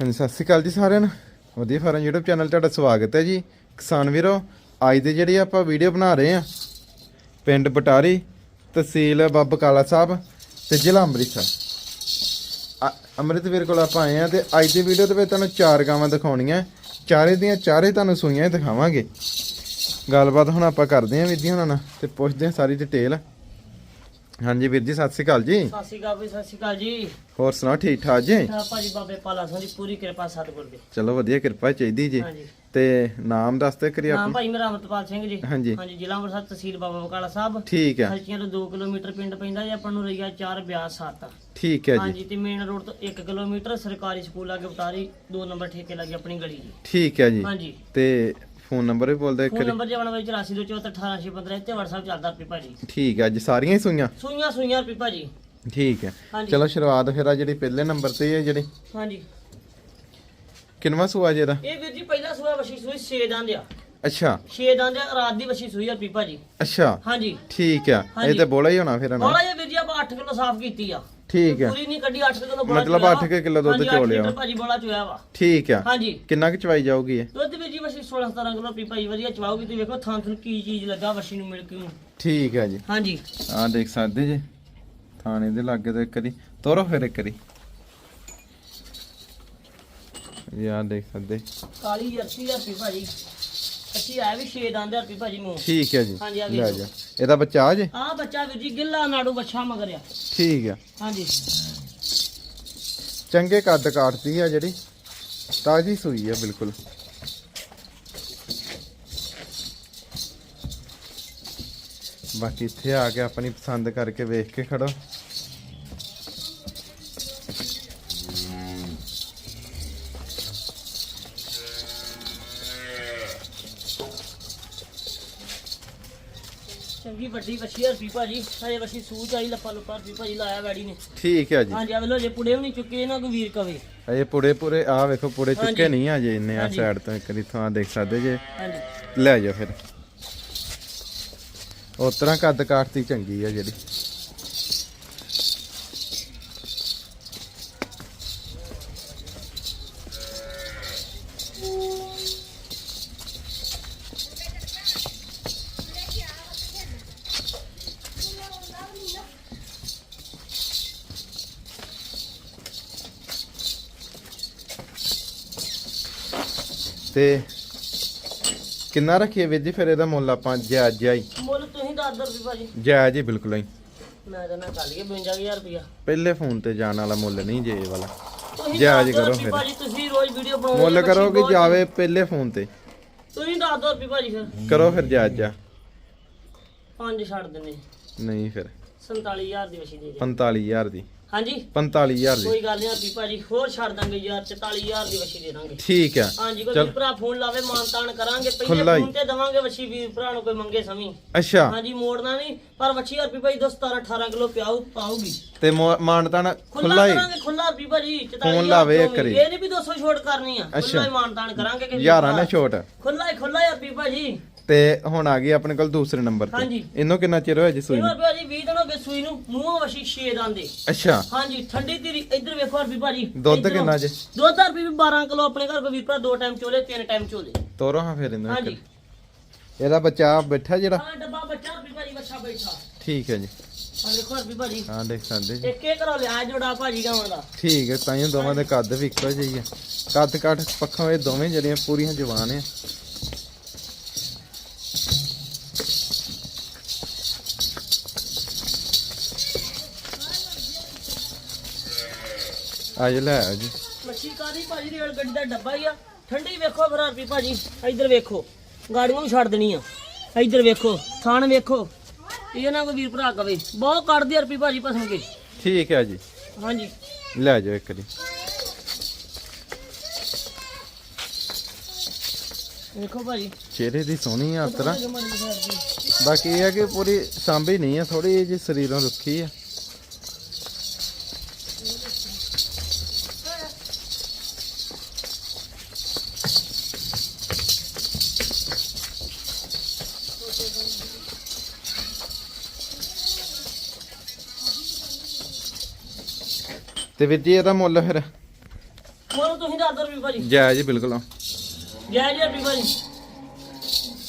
ਹਾਂਜੀ, ਸਤਿ ਸ਼੍ਰੀ ਅਕਾਲ ਜੀ ਸਾਰਿਆਂ ਨੂੰ। ਵਧੀਆ ਫਾਰਮ YouTube ਚੈਨਲ ਤੁਹਾਡਾ ਸਵਾਗਤ ਹੈ ਜੀ। ਕਿਸਾਨ ਵੀਰੋ, ਅੱਜ ਦੇ ਜਿਹੜੀ ਆਪਾਂ ਵੀਡੀਓ ਬਣਾ ਰਹੇ ਆ ਪਿੰਡ ਬਟਾਰੀ, ਤਹਿਸੀਲ ਬੱਬ ਕਾਲਾ ਸਾਹਿਬ ਤੇ ਜ਼ਿਲ੍ਹਾ ਅੰਮ੍ਰਿਤਸਰ। ਅ- ਅੰਮ੍ਰਿਤਵੀਰ ਕੋਲ ਆਪਾਂ ਆਏ ਆ ਤੇ ਅੱਜ ਦੀ ਵੀਡੀਓ ਦੇ ਵਿੱਚ ਤੁਹਾਨੂੰ ਚਾਰ ਗਾਵਾਂ ਦਿਖਾਉਣੀਆਂ। ਚਾਰੇ ਦੀਆਂ ਚਾਰੇ ਤੁਹਾਨੂੰ ਸੂਈਆਂ ਹੀ ਦਿਖਾਵਾਂਗੇ। ਗੱਲਬਾਤ ਹੁਣ ਆਪਾਂ ਕਰਦੇ ਆਂ ਵੀਰ ਉਹਨਾਂ ਨਾਲ ਤੇ ਪੁੱਛਦੇ ਆਂ ਸਾਰੀ ਡਿਟੇਲ ਹਾਂਜੀ ਵੀਰ ਜੀ ਸਤਿ ਸ਼੍ਰੀ ਅਕਾਲ ਜੀ। ਸਤਿ ਸ਼੍ਰੀ ਅਕਾਲ ਵੀ ਸਤਿ ਸ਼੍ਰੀ ਅਕਾਲ ਜੀ। ਹੋਰ ਸੁਣਾਓ ਠੀਕ ਠਾਕ ਜੀ? ਤਾਂ ਭਾਜੀ ਬਾਬੇ ਪਾਲਾ ਸਿੰਘ ਦੀ ਪੂਰੀ ਕਿਰਪਾ ਸਤਿਗੁਰ ਦੀ। ਚਲੋ ਵਧੀਆ ਕਿਰਪਾ ਚਾਹੀਦੀ ਜੀ। ਹਾਂਜੀ। ਤੇ ਨਾਮ ਦੱਸਦੇ ਕਰੀ ਨਾਮ ਆਪਣਾ। ਭਾਈ ਮੇਰਾ ਅਮਰਤਪਾਲ ਸਿੰਘ ਜੀ। ਹਾਂਜੀ। ਹਾਂਜੀ ਜ਼ਿਲ੍ਹਾ ਅੰਮ੍ਰਿਤਸਰ ਤਹਿਸੀਲ ਬਾਬਾ ਬਕਾਲਾ ਸਾਹਿਬ। ਠੀਕ ਹੈ। ਹਲਚੀਆਂ ਤੋਂ 2 ਕਿਲੋਮੀਟਰ ਪਿੰਡ ਪੈਂਦਾ ਜੀ ਆਪਾਂ ਨੂੰ ਰਈਆ 4 ਬਿਆਸ 7 ਠੀਕ ਹੈ ਜੀ। ਹਾਂਜੀ ਤੇ ਮੇਨ ਰੋਡ ਤੋਂ 1 ਕਿਲੋਮੀਟਰ ਸਰਕਾਰੀ ਸਕੂਲ ਲਾਗੇ ਬਟਾਰੀ 2 ਨੰਬਰ ਠੇਕੇ ਲਾਗੇ ਆਪਣੀ ਗਲੀ ਜੀ ਠੀਕ ਹੈ ਜੀ। ਹਾਂਜੀ। ਤੇ ਫੋਨ ਨੰਬਰ ਵੀ ਬੋਲਦੇ ਫੋਨ ਕਰੀ ਨੰਬਰ ਜਵਣਾ ਵਿੱਚ 8424188615 ਤੇ WhatsApp ਚੱਲਦਾ ਰੁਪਏ ਭਾਜੀ। ਠੀਕ ਹੈ ਜੀ ਸਾਰੀਆਂ ਹੀ ਸੂਈਆਂ? ਸੂਈਆਂ ਸੂਈਆਂ ਰੁਪਏ ਭਾਜੀ। ਠੀਕ ਹੈ ਹਾਂਜੀ। ਚਲੋ ਸ਼ੁਰੂਆਤ ਫਿਰ ਆ ਜਿਹੜੀ ਪਹਿਲੇ ਨੰਬਰ ਤੇ ਹੈ ਜਿਹੜੀ। ਹਾਂਜੀ। ਕਿੰਨਵਾ ਸੂਆ ਜਿਹਦਾ ਇਹ ਵੀਰ ਜੀ ਪਹਿਲਾ ਸੂਆ ਵਸ਼ੀ ਸੂਈ 6 ਦੰਦ ਆ ਅੱਛਾ। 6 ਦੰਦ ਆ ਰਾਤ ਦੀ ਵਸ਼ੀ ਸੂਈ ਆ ਰੁਪਏ ਭਾਜੀ। ਅੱਛਾ। ਹਾਂਜੀ। ਠੀਕ ਆ। ਇਹ ਹਾਂਜੀ। ਤੇ ਬੋਲਾ ਹੀ ਹੋਣਾ ਫਿਰ ਨਾ ਬੋਲਾ ਜੀ ਵੀਰ ਜੀ ਆਪਾਂ 8 ਕਿਲੋ ਸਾਫ਼ ਕੀਤੀ ਆ। ਠੀਕ ਹੈ। ਪੂਰੀ ਨਹੀਂ ਕੱਢੀ 8 ਕਿਲੋ ਬੋਲਾ ਮਤਲਬ ਚੋਇਆ ਅੱਠ ਕੁ ਕਿੱਲੋ ਦੁੱਧ ਹਾਂਜੀ, ਚੋ ਅੱਠ ਲਿਆ। ਲੀਟਰ ਭਾਜੀ ਬੋਲਾ ਚੋਇਆ ਵਾ। ਠੀਕ ਆ। ਹਾਂਜੀ। ਕਿੰਨਾ ਕੁ ਚਵਾਈ ਜਾਊਗੀ ਇਹ? ਦੁੱਧ ਵੀਰ ਜੀ ਵਸ਼ੀ 16 17 ਕਿਲੋ ਪੀ ਭਾਈ ਵਧੀਆ ਚਵਾਉਗੀ ਤੇ ਵੇਖੋ ਥਾਂ ਥਾਂ ਕੀ ਚੀਜ਼ ਲੱਗਾ ਵਸ਼ੀ ਨੂੰ ਮਿਲ ਕੇ। ਠੀਕ ਹੈ ਜੀ। ਹਾਂਜੀ। ਆਹ ਦੇਖ ਸਕਦੇ ਜੀ। ਥਾਣੇ ਦੇ ਲਾਗੇ ਤੇ ਇੱਕ ਵਾਰੀ ਤੋਰੋ ਫਿਰ ਇੱਕ ਵਾਰੀ। ਇਹ ਆਹ ਦੇਖ ਸਕਦੇ। ਕਾਲੀ ਜਰਸੀ ਆ ਪੀ ਭਾਜੀ। ਅੱਛੀ ਆ ਵੀ 6 ਦੰਦ ਆ ਪੀ ਭਾਜੀ ਨੂੰ ਠੀਕ ਹੈ ਜੀ। ਹਾਂਜੀ, ਆਹ ਲੈ ਵੇਖੋ। ਜਾ। ਇਹਦਾ ਬੱਚਾ ਆ ਜੇ? ਆ ਬੱਚਾ ਵੀਰ ਜੀ ਗਿੱਲਾ ਨਾੜੂ ਬੱਚਾ ਮਗਰ ਆ। ਠੀਕ ਆ। ਹਾਂਜੀ। ਚੰਗੇ ਕੱਦ ਕਾਟਦੀ ਆ ਜਿਹੜੀ। ਤਾਜੀ ਸੂਈ ਆ ਬਿਲਕੁਲ। ਬਾਕੀ ਇੱਥੇ ਆ ਕੇ ਆਪਣੀ ਪਸੰਦ ਕਰਕੇ ਵੇਖ ਕੇ ਖੜੋ। ਚੰਗੀ ਵੱਡੀ ਆ ਪੀ ਭਾਜੀ ਹਜੇ ਵਸ਼ੀ ਸੂਚ ਆਈ ਲੱਪਾ ਲੁੱਪਾ ਪੀ ਭਾਜੀ ਲਾਇਆ ਵੈੜੀ ਨੇ। ਠੀਕ ਹੈ ਜੀ। ਹਾਂਜੀ ਆ ਵੇਲੋ ਜੇ ਪੁੜੇ ਵੀ ਨਹੀਂ ਚੁੱਕੇ ਇਹਨਾਂ ਕੋ ਵੀਰ ਕਵੇ। ਇਹ ਪੁੜੇ ਪੁਰੇ ਆ ਵੇਖੋ ਪੁੜੇ ਚੁੱਕੇ। ਨਹੀਂ ਆ ਜੇ ਇੰਨੇ ਆ। ਸਾਈਡ ਤੋਂ ਇੱਕ ਵਾਰੀ ਆ ਦੇਖ ਸਕਦੇ ਜੇ। ਹਾਂਜੀ। ਲੈ ਜਾ ਫਿਰ। ਉਸ ਤਰ੍ਹਾਂ ਕੱਦ ਕਾਟਦੀ ਚੰਗੀ ਆ ਜਿਹੜੀ। ਤੇ ਕਿੰਨਾ ਰੱਖੀਏ ਵੀਰ ਜੀ? ਫਿਰ ਇਹਦਾ ਮੁੱਲ ਆਪਾਂ ਜਾਇਜ਼ ਜਾਈ ਮੁੱਲ ਤੁਸੀਂ ਦੱਸ ਦੋ ਵੀ ਭਾਜੀ। ਜਾਇਜ਼ ਹੀ ਬਿਲਕੁਲ ਹੀ। ਮੈਂ ਤਾਂ ਨਾ ਕਰ ਲਈਏ 52000 ਰੁਪਇਆ। ਪਹਿਲੇ ਫੋਨ ਤੇ ਜਾਣ ਵਾਲਾ ਮੁੱਲ ਨਹੀਂ ਜੇ ਇਹ ਵਾਲਾ। ਤੁਸੀਂ ਜਾਇਜ਼ ਦੱਸ ਦਿਓ ਕਰੋ ਵੀ ਫਿਰ। ਭਾਜੀ ਤੁਸੀਂ ਰੋਜ਼ ਵੀਡੀਓ ਬਣਾਉਂਦੇ ਮੁੱਲ ਹੋ, ਕਰੋ ਕਿ ਜਾਵੇ ਪਹਿਲੇ ਫੋਨ ਤੇ। ਤੁਸੀਂ ਦੱਸ ਦੋ ਵੀ ਭਾਜੀ ਫਿਰ। ਕਰੋ ਫਿਰ ਜਾਇਜ਼ ਜਾ। ਪੰਜ ਛੱਡ ਦਿੰਨੇ ਨਹੀਂ ਫਿਰ। 47000 ਦੀ ਵਸ਼ੀ ਦੇ ਦੇ 45000 ਦੀ। ਹਾਂਜੀ 45000 ਦੀ ਕੋਈ ਗੱਲ ਨਹੀਂ ਵੀ ਭਾਜੀ ਹੋਰ ਛੱਡ ਦਾਂਗੇ ਯਾਰ 44000 ਦੀ ਵਸ਼ੀ ਦੇ ਦਾਂਗੇ ਠੀਕ ਆ ਹਾਂਜੀ ਕੋਈ। ਵੀਰ ਭਰਾ ਫੋਨ ਲਾਵੇ ਮਾਨਤਾਨ ਕਰਾਂਗੇ ਪਹਿਲੇ ਹੀ। ਫੋਨ ਤੇ ਦਵਾਂਗੇ ਵਸ਼ੀ ਵੀਰ ਭਰਾ ਨੂੰ ਕੋਈ ਮੰਗੇ ਸਮੀ ਅੱਛਾ ਹਾਂਜੀ ਮੋੜਨਾ ਨਹੀਂ ਪਰ ਵਸ਼ੀ ਹਰਪੀ ਭਾਈ 10 17 18 ਕਿਲੋ ਪਿਆਉ ਪਾਉਗੀ ਤੇ ਮਾਨਤਾਨ ਖੁੱਲਾ ਖੁੱਲਾ ਹੀ ਕਰਾਂਗੇ ਖੁੱਲਾ ਵੀ ਭਾਜੀ 44000 ਫੋਨ ਲਾਵੇ ਇੱਕ ਚੋਂ ਵੀ। ਵਾਰੀ। ਇਹ ਨਹੀਂ ਵੀ 200 ਛੋਟ ਕਰਨੀ ਆ ਅੱਛਾ। ਖੁੱਲਾ ਹੀ ਮਾਨਤਾਨ ਕਰਾਂਗੇ ਕਿ ਵੀਰ ਯਾਰਾਂ ਨੇ ਭਰਾ। ਛੋਟ ਖੁੱਲਾ ਹੀ ਖੁੱਲਾ ਹੀ ਹਰਪੀ ਭਾਜੀ ਤੇ ਹੁਣ ਆ ਗਈ ਆਪਣੇ ਕੋਲ ਦੂਸਰੇ ਨੰਬਰ ਤੇ ਹਾਂਜੀ। ਇਹਨੂੰ ਕਿੰਨਾ ਚਿਰ ਹੋਇਆ ਜੀ ਸੂਈ ਇਹਨਾਂ ਨੂੰ ਰੁਪਿਆ ਜੀ 20 ਦਿਨ ਹੋ ਗਏ ਸੂਈ ਨੂੰ ਮੂੰਹ ਵਸ਼ੀ 6 ਦੰਦੇ ਅੱਛਾ। ਹਾਂਜੀ ਠੰਡੀ ਤੇਰੀ ਇੱਧਰ ਵੇਖੋ ਹਰਪੀ ਭਾਜੀ। ਦੁੱਧ ਇੱਧਰੋਂ। ਕਿੰਨਾ ਜੇ? ਦੁੱਧ ਹਰਪੀ ਵੀ 12 ਕਿਲੋ ਆਪਣੇ ਘਰ ਕੋ ਵੀਰ ਭਰਾ ਦੋ ਟਾਈਮ ਚੋਲੇ ਤਿੰਨ ਟਾਈਮ ਚੋਲੇ। ਤੋਰੋ ਹਾਂ ਫਿਰ ਇਹਨੂੰ ਹਾਂਜੀ। ਇਹਦਾ ਬੱਚਾ ਬੈਠਾ ਜਿਹੜਾ? ਹਾਂ ਡੱਬਾ ਬੱਚਾ ਹਰਪੀ ਭਾਜੀ ਬੱਚਾ ਬੈਠਾ। ਠੀਕ ਹੈ ਜੀ। ਆ ਵੇਖੋ ਹਰਪੀ ਭਾਜੀ। ਹਾਂ ਦੇਖ ਸਕਦੇ ਜੀ। ਇੱਕ ਇੱਕ ਘਰੋਂ ਲਿਆ ਜੋੜਾ ਭਾਜੀ ਗਾਵਾਂ ਦਾ। ਠੀਕ ਹੈ ਤਾਂ ਹੀ ਦੋਵਾਂ ਦੇ ਕੱਦ ਵੀ ਇੱਕੋ ਜਿਹੇ ਹੀ ਆ। ਕੱਦ ਕਾਠ ਪੱਖੋਂ ਇਹ ਦੋਵੇਂ ਜਿਹੜੀਆਂ ਪੂਰੀਆਂ ਜਵਾਨ ਆ। ਆਜ ਲੈ ਆਓ ਜੀ। ਮੱਛੀ ਕਾਦੀ ਭਾਜੀ ਰੇਲ ਗੱਡੀ ਦਾ ਡੱਬਾ ਹੀ ਆ। ਠੰਡੀ ਵੇਖੋ ਫਿਰ ਹਰਪੀ ਭਾਜੀ ਇੱਧਰ ਵੇਖੋ। ਗਾੜੀਆਂ ਵੀ ਛੱਡ ਦੇਣੀ ਆ ਇੱਧਰ ਵੇਖੋ ਥਾਣ ਵੇਖੋ। ਇਹ ਨਾ ਕੋਈ ਵੀਰ ਭਰਾ ਕਵੇ। ਬਹੁਤ ਕੱਢਦੀ ਹਰਪੀ ਭਾਜੀ ਪਸੰਦ ਕੇ। ਠੀਕ ਹੈ ਜੀ। ਹਾਂਜੀ। ਲੈ ਜਾਓ ਇੱਕ ਵਾਰੀ। ਵੇਖੋ ਭਾਜੀ। ਚਿਹਰੇ ਦੀ ਸੋਹਣੀ ਆ ਉਤਰਾ ਬਾਕੀ ਇਹ ਹੈ ਕਿ ਪੂਰੀ ਸਾਂਭੀ ਨਹੀਂ ਆ ਥੋੜੀ ਜਿਹੀ ਸਰੀਰੋਂ ਰੁੱਖੀ ਆ। ਤੇ ਵੀਰ ਜੀ ਇਹਦਾ ਮੁੱਲ ਫਿਰ? ਮੋਰ ਤੁਸੀਂ ਦੱਸ ਦੋ ਰੁਪਏ ਭਾਜੀ। ਜਾਇਜ਼ ਜੀ ਬਿਲਕੁਲ ਜੈ ਜੀ ਰੁਪਏ ਭਾਜੀ।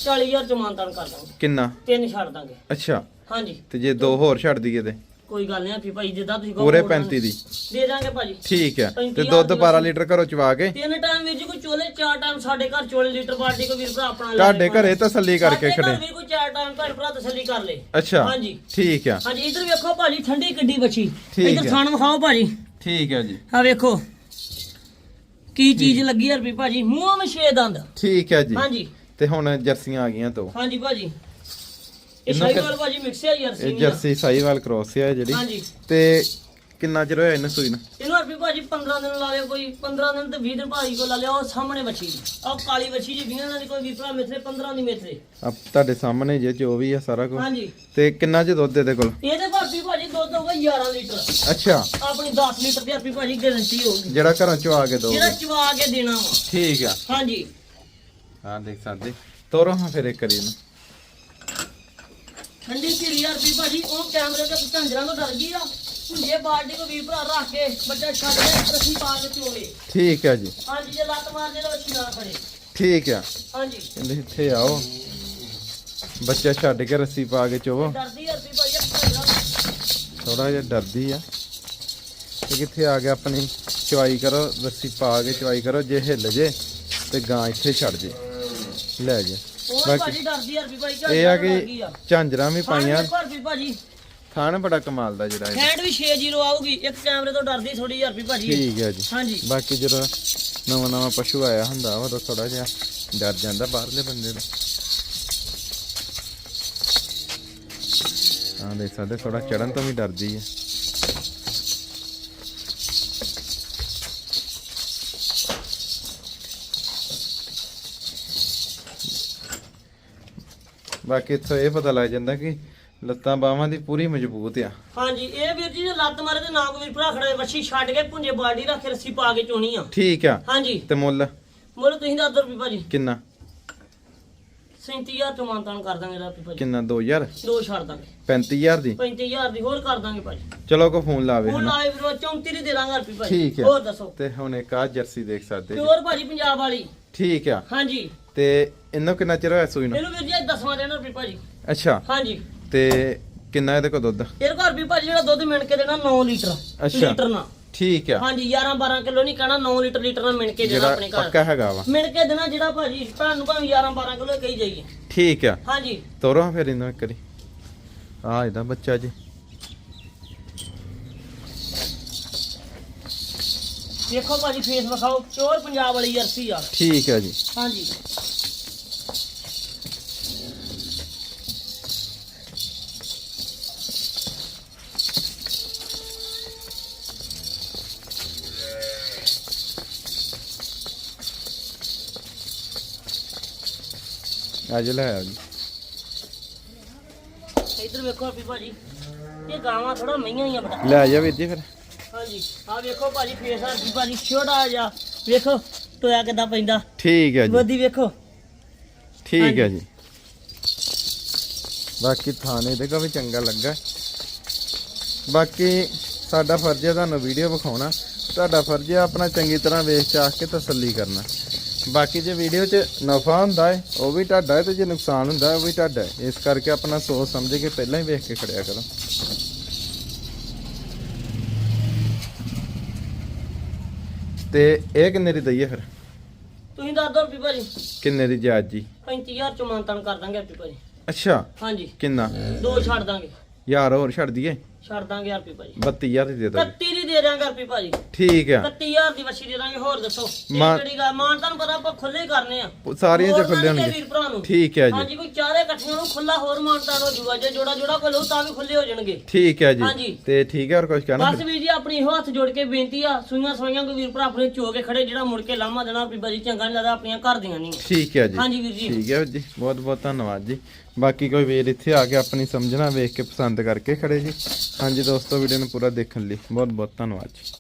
40000 ਚ ਮਾਨਤਾਨ ਕਰ ਦਾਂਗੇ। ਕਿੰਨਾ? ਤਿੰਨ ਛੱਡ ਦਾਂਗੇ। ਅੱਛਾ। ਹਾਂਜੀ। ਤੇ ਜੇ ਦੋ ਹੋਰ ਛੱਡ ਦਈਏ ਤੇ? ਕੋਈ ਗੱਲ ਨਹੀਂ ਰੁਪਏ ਭਾਜੀ ਜਿੱਦਾਂ ਤੁਸੀਂ ਕਹੋ ਪੂਰੇ ਮੋੜ ਦਾਂਗੇ। 35 ਦੀ। ਦੇ ਦਾਂਗੇ ਭਾਜੀ। ਠੀਕ ਹੈ ਤੇ 35 ਦੁੱਧ ਦੀ 12 ਲੀਟਰ ਘਰੋਂ ਚਵਾ ਕੇ? ਤਿੰਨ ਟਾਈਮ ਵਿੱਚ ਕੋਈ ਚੋਲੇ ਚਾਰ ਟਾਈਮ ਸਾਡੇ ਘਰ ਚੋਲੇ ਲੀਟਰ ਬਾਲਟੀ ਕੋਈ ਵੀਰ ਭਰਾ ਆਪਣਾ ਲੈ ਤੁਹਾਡੇ ਘਰੇ ਤਸੱਲੀ ਕਰਕੇ ਸਾਡੇ ਘਰ ਖੜੇ। ਵੀ ਕੋਈ ਚਾਰ ਟਾਈਮ ਭੈਣ ਭਰਾ ਤਸੱਲੀ ਕਰ ਲੇ। ਅੱਛਾ। ਹਾਂਜੀ। ਠੀਕ ਆ। ਹਾਂਜੀ ਇਧਰ ਵੇਖੋ ਭਾਜੀ ਠੰਡੀ ਕਿੱਡੀ ਬੱਚੀ। ਇਧਰ ਹੈ। ਥਣ ਵਿਖਾਓ ਭਾਜੀ। ਠੀਕ ਹੈ ਜੀ। ਆ ਵੇਖੋ ਕੀ ਚੀਜ਼ ਲੱਗੀ ਆ ਰੁਪਏ ਭਾਜੀ? ਮੂੰਹਾਂ ਵਿੱਚ ਛੇ ਦੰਦ। ਠੀਕ ਹੈ ਜੀ। ਹਾਂਜੀ। ਤੇ ਹੁਣ ਜਰਸੀਆਂ ਆ ਗਈਆਂ ਤੋਂ। ਹਾਂਜੀ ਭਾਜੀ। ਇਹ ਇਹਨਾਂ ਸ਼ਾਹੀਵਾਲ ਭਾਜੀ ਮਿਕਸ ਹੈ ਜਰਸੀ ਇਹ ਜਰਸੀ ਸਾਈਵਾਲ ਕ੍ਰੋਸ ਹੈ ਜਿਹੜੀ। ਹਾਂਜੀ। ਤੇ ਕਿੰਨਾ ਚਿਰ ਹੋਇਆ ਇਹਨੂੰ ਸੂਈ ਨੂੰ? ਇਹਨੂੰ ਰੁਪਏ ਭਾਜੀ 15 ਦਿਨ ਲਾ ਲਿਓ ਕੋਈ 15 ਦਿਨ ਤੇ 20 ਦਿਨ ਭਾਜੀ ਕੋ ਲਾ ਲਿਓ ਉਹ ਸਾਹਮਣੇ ਬੱਚੀ ਦੀ ਆਹ ਕਾਲੀ ਬੱਚੀ ਜੀ 20 ਦਿਨਾਂ ਦੀ ਕੋਈ ਵੀਰ ਭਰਾ ਮਿੱਥੇ 15 ਦੀ ਮਿੱਥੇ। ਆ ਤੁਹਾਡੇ ਸਾਹਮਣੇ ਜੇ ਜੋ ਵੀ ਆ ਸਾਰਾ ਕੁਝ ਹਾਂਜੀ। ਤੇ ਕਿੰਨਾ ਚ ਦੁੱਧ ਇਹਦੇ ਕੋਲ? ਇਹਦੇ ਭਾਜੀ ਭਾਜੀ ਦੁੱਧ ਹੋਊਗਾ 11 ਲੀਟਰ। ਅੱਛਾ। ਆਪਣੀ 10 ਲੀਟਰ ਦੀ ਰੁਪਏ ਭਾਜੀ ਗਾਰੰਟੀ ਹੋਊਗੀ। ਜਿਹੜਾ ਘਰੋਂ ਚਵਾ ਕੇ ਦੋ। ਜਿਹੜਾ ਚਵਾ ਕੇ ਦੇਣਾ ਵਾ। ਠੀਕ ਆ। ਹਾਂਜੀ। ਹਾਂ ਦੇਖ ਸਕਦੇ। ਤੋਰੋ ਹਾਂ ਫਿਰ ਇੱਕ ਕਰੀ ਨੂੰ ਠੰਡੀ ਆ ਰੁਪਏ ਭਾਜੀ ਉਹ ਕੈਮਰੇ ਤੇ ਝੰਜਰਾਂ ਤੋਂ ਡਰ ਗਈ ਆ। ਹੁੰਦੇ ਬਾਲਟੀ ਕੋ ਵੀਰ ਭਰਾ ਰੱਖ ਕੇ ਬੱਚਾ ਛੱਡ ਕੇ ਰੱਸੀ ਪਾ ਕੇ ਚੋਲੇ। ਠੀਕ ਆ ਜੀ। ਹਾਂਜੀ ਜੇ ਲੱਤ ਮਾਰ ਦੇ ਤਾਂ ਬੱਚੀ ਨਾ ਖੜੇ। ਠੀਕ ਆ। ਹਾਂਜੀ। ਕਹਿੰਦੇ ਇੱਥੇ ਆਓ। ਬੱਚਾ ਛੱਡ ਕੇ ਰੱਸੀ ਪਾ ਕੇ ਚੋਵੋ। ਡਰਦੀ ਝੰਜਰਾਂ ਥੋੜਾ ਜਿਹਾ ਡਰਦੀ ਆ। ਤੇ ਕਿੱਥੇ ਆ ਗਿਆ ਆਪਣੀ? ਚਵਾਈ ਕਰੋ ਰੱਸੀ ਪਾ ਕੇ ਚਵਾਈ ਕਰੋ ਜੇ ਹਿੱਲ ਜੇ ਤੇ ਗਾਂ ਇੱਥੇ ਛੱਡ ਜੇ। ਲੈ ਜੇ। ਉਹ ਬਾਕੀ- ਭਾਜੀ ਡਰਦੀ ਰੁਪਏ ਭਾਜੀ ਇਹ ਆ ਕਿ ਝਾਂਜਰਾਂ ਵੀ ਪਾਈਆਂ। ਰੁਪਏ ਭਾਜੀ। ਥਾਣ ਬੜਾ ਕਮਾਲ ਦਾ ਜਿਹੜਾ ਹੈਂਡ ਵੀ 60 ਆਊਗੀ ਇੱਕ ਕੈਮਰੇ ਤੋਂ ਡਰਦੀ ਥੋੜੀ ਜਿਹੀ ਰੁਪਏ ਭਾਜੀ। ਠੀਕ ਹੈ ਜੀ। ਹਾਂਜੀ। ਬਾਕੀ ਜਦੋਂ ਨਵਾਂ ਨਵਾਂ ਪਸ਼ੂ ਆਇਆ ਹੁੰਦਾ ਉਦੋਂ ਥੋੜਾ ਜਿਹਾ ਡਰ ਜਾਂਦਾ ਬਾਹਰਲੇ ਬੰਦੇ ਦਾ। ਹਾਂ ਦੇਖ ਸਕਦੇ ਥੋੜਾ ਚੜਨ ਤੋਂ ਵੀ ਡਰਦੀ ਹੈ। ਬਾਕੀ ਇੱਥੋਂ ਇਹ ਪਤਾ ਲੱਗ ਜਾਂਦਾ ਕਿ ਲੱਤਾਂ ਬਾਹਾਂ ਦੀ ਪੂਰੀ ਮਜ਼ਬੂਤ ਆ। ਹਾਂਜੀ ਇਹ ਵੀਰ ਜੀ ਜੇ ਲੱਤ ਮਾਰੇ ਤੇ ਨਾ ਕੋਈ ਵੀਰ ਭਰਾ ਖੜੇ ਵੱਛੀ ਛੱਡ ਕੇ ਪੁੰਜੇ ਬਾਲਟੀ ਰੱਖ ਕੇ ਰੱਸੀ ਪਾ ਕੇ ਚੋਣੀ ਆ। ਠੀਕ ਆ। ਹਾਂਜੀ। ਤੇ ਮੁੱਲ? ਮੁੱਲ ਤੁਸੀਂ ਦੱਸ ਦਿਓ ਰੁਪਏ ਭਾਜੀ। ਕਿੰਨਾ? 37000 ਤੋਂ ਮਾਨਤਾਨ ਕਰ ਦਾਂਗੇ ਰੁਪਏ ਭਾਜੀ। ਕਿੰਨਾ? 2000 ਦੋ ਛੱਡ ਦਾਂਗੇ। 35000 ਦੀ? 35000 ਦੀ ਹੋਰ ਕਰ ਦਾਂਗੇ ਭਾਜੀ। ਚਲੋ ਕੋ ਫੋਨ ਲਾਵੇ ਹੁਣ ਹਨਾ। ਲਾਏ ਵੀਰੋ 34 ਦੀ ਦੇ ਦਾਂਗਾ ਰੁਪਏ ਭਾਜੀ। ਠੀਕ ਹੈ। ਹੋਰ ਦੱਸੋ? ਤੇ ਹੁਣ ਇੱਕ ਆ ਜਰਸੀ ਦੇਖ ਸਕਦੇ ਜੀ। ਪਿਓਰ ਭਾਜੀ ਪੰਜਾਬ ਵਾਲੀ। ਠੀਕ ਆ। ਹਾਂਜੀ। ਤੇ ਇਹਨੂੰ ਕਿੰਨਾ ਚਿਰ ਹੋਇਆ ਸੂਈ ਨੂੰ? ਇਹਨੂੰ ਵੀਰ ਜੀ ਅੱਜ ਦਸਵਾਂ ਦੇਣਾ ਰੁਪਏ ਭਾਜੀ। ਅੱਛਾ। ਹਾਂਜੀ। ਤੇ ਕਿੰਨਾ ਇਹਦੇ ਕੋਲ ਦੁੱਧ? ਇਹਦੇ ਘਰ ਵੀ ਭਾਜੀ ਜਿਹੜਾ ਦੁੱਧ ਮਿਣ ਕੇ ਦੇਣਾ 9 ਲੀਟਰ ਅੱਛਾ। ਲੀਟਰ ਨਾ ਠੀਕ ਆ। ਹਾਂਜੀ 11 12 ਕਿਲੋ ਨਹੀਂ ਕਹਿਣਾ 9 ਲੀਟਰ ਲੀਟਰ ਨਾਲ ਮਿਣ ਕੇ ਦੇਣਾ ਜਿਹੜਾ ਆਪਣੇ ਘਰ। ਪੱਕਾ ਹੈਗਾ ਵਾ। ਮਿਣ ਕੇ ਦੇਣਾ ਜਿਹੜਾ ਭਾਜੀ ਭੈਣ ਨੂੰ ਭਾਵੇਂ 11 12 ਕਿਲੋ ਕਹੀ ਜਾਈਏ। ਠੀਕ ਆ। ਹਾਂਜੀ। ਤੋਰੋ ਫਿਰ ਇਹਨੂੰ ਇੱਕ ਵਾਰੀ। ਆ ਇਹਦਾ ਬੱਚਾ ਜੀ। ਦੇਖੋ ਭਾਜੀ ਫੇਸ ਵਿਖਾਓ। ਪਿਓਰ ਪੰਜਾਬ ਵਾਲੀ ਜਰਸੀ ਆ। ਠੀਕ ਆ ਜੀ। ਹਾਂਜੀ। ਅੱਜ ਲੈ ਆ ਜੀ। ਇੱਧਰ ਵੇਖੋ ਵੀ ਭਾਜੀ। ਇਹ ਗਾਵਾਂ ਥੋੜਾ ਮਈਆਂ ਹੀ ਆ ਬੜਾ ਲੈ ਜਾ ਵੀਰ ਜੀ ਫਿਰ। ਹਾਂਜੀ ਆ ਵੇਖੋ ਭਾਜੀ ਫੇਸ ਆ ਵੀ ਭਾਜੀ ਛੋਟਾ ਜਿਹਾ। ਵੇਖੋ ਟੋਇਆ ਕਿੱਦਾਂ ਪੈਂਦਾ। ਠੀਕ ਆ ਜੀ। ਵਧੀ ਵੇਖੋ। ਠੀਕ ਹੈ ਜੀ। ਬਾਕੀ ਥਾਣੇ ਦੇ ਕੋ ਵੀ ਚੰਗਾ ਲੱਗਾ। ਬਾਕੀ ਸਾਡਾ ਫਰਜ਼ ਹੈ ਤੁਹਾਨੂੰ ਵੀਡੀਓ ਵਿਖਾਉਣਾ। ਤੁਹਾਡਾ ਫਰਜ਼ ਹੈ ਆਪਣਾ ਚੰਗੀ ਤਰ੍ਹਾਂ ਵੇਖ ਚਾਖ ਕੇ ਤਸੱਲੀ ਕਰਨਾ। ਬਾਕੀ ਜੇ ਵੀਡੀਓ 'ਚ ਨਫਾ ਹੁੰਦਾ ਹੈ ਉਹ ਵੀ ਤੁਹਾਡਾ ਹੈ ਤੇ ਜੇ ਨੁਕਸਾਨ ਹੁੰਦਾ ਉਹ ਵੀ ਤੁਹਾਡਾ ਹੈ ਇਸ ਕਰਕੇ ਆਪਣਾ ਸੋਚ ਸਮਝ ਕੇ ਪਹਿਲਾਂ ਹੀ ਵੇਖ ਕੇ ਖੜਿਆ ਕਰੋ। ਤੇ ਇਹ ਕਿੰਨੇ ਦੀ ਦਈਏ ਫਿਰ? ਤੁਸੀਂ ਦੱਸ ਦਿਓ ਵੀ ਭਾਜੀ। ਕਿੰਨੇ ਦੀ ਜਾਇਜ਼ ਜੀ? 35000 ਚ ਮਾਨਤਨ ਕਰ ਦਾਂਗੇ ਵੀ ਭਾਜੀ। ਅੱਛਾ। ਹਾਂਜੀ। ਕਿੰਨਾ? ਦੋ ਛੱਡ ਦਾਂਗੇ। ਯਾਰ ਹੋਰ ਛੱਡ ਦਈਏ? ਛੱਡ ਦਾਂਗੇ ਰੁਪਏ ਭਾਜੀ। 32000 ਦੀ ਦੇ ਦੋ 31 ਦੀ ਦੇ ਦਾਂਗੇ ਰੁਪਏ ਭਾਜੀ। ਠੀਕ ਆ। 31000 ਦੀ ਵੱਛੀ ਦੇ ਦਾਂਗੇ ਹੋਰ ਦੱਸੋ। ਇਹ ਮਾਨ- ਕਿਹੜੀ ਗੱਲ ਮਾਨ ਤੁਹਾਨੂੰ ਪਤਾ ਆਪਾਂ ਖੁੱਲੇ ਹੀ ਕਰਨੇ ਆ। ਸਾਰੀਆਂ ਹੋਰ ਚ ਖੁੱਲੇ ਹੋਣਗੇ ਵੀਰ ਭਰਾ ਨੂੰ। ਠੀਕ ਹੈ ਜੀ। ਹਾਂਜੀ ਕੋਈ ਚਾਰੇ ਇਕੱਠੀਆਂ ਨੂੰ ਖੁੱਲਾ ਹੋਰ ਮਾਨਤਾਨ ਹੋ ਜੂਗਾ। ਜੇ ਜੋੜਾ ਜੋੜਾ ਕੋਲ ਤਾਂ ਵੀ ਖੁੱਲੇ ਹੋ ਜਾਣਗੇ। ਠੀਕ ਹੈ ਜੀ। ਹਾਂਜੀ। ਤੇ ਠੀਕ ਹੈ ਹੋਰ ਕੁਝ ਕਹਿਣਾ? ਬਸ ਵੀਰ ਜੀ ਆਪਣੀ ਇਹੋ ਹੱਥ ਜੋੜ ਕੇ ਬੇਨਤੀ ਆ। ਸੂਈਆਂ ਸਵਾਈਆਂ ਕੋਈ ਵੀਰ ਭਰਾ ਆਪਣੇ ਚੋ ਕੇ ਖੜੇ ਜਿਹੜਾ ਮੁੜ ਕੇ ਲਾਮਾ ਦੇਣਾ ਵੀ ਬਾਜੀ ਚੰਗਾ ਨਹੀਂ ਲੱਗਦਾ ਆਪਣੀਆਂ ਘਰ ਦੀਆਂ ਨਹੀਂ ਠੀਕ ਹੈ ਜੀ। ਹਾਂਜੀ ਵੀਰ ਜੀ। ਠੀਕ ਹੈ ਜੀ। ਬਹੁਤ ਬਹੁਤ ਧੰਨਵਾਦ ਜੀ। ਬਾਕੀ ਕੋਈ ਵੀਰ ਇੱਥੇ ਆ ਕੇ ਆਪਣੀ ਸਮਝਣਾ ਵੇਖ ਕੇ ਪਸੰਦ ਕਰਕੇ ਖੜੇ ਜੀ। ਹਾਂਜੀ ਦੋਸਤੋ ਵੀਡੀਓ ਨੂੰ ਪੂਰਾ ਦੇਖਣ ਲਈ ਬਹੁਤ ਬਹੁਤ ਧੰਨਵਾਦ ਜੀ।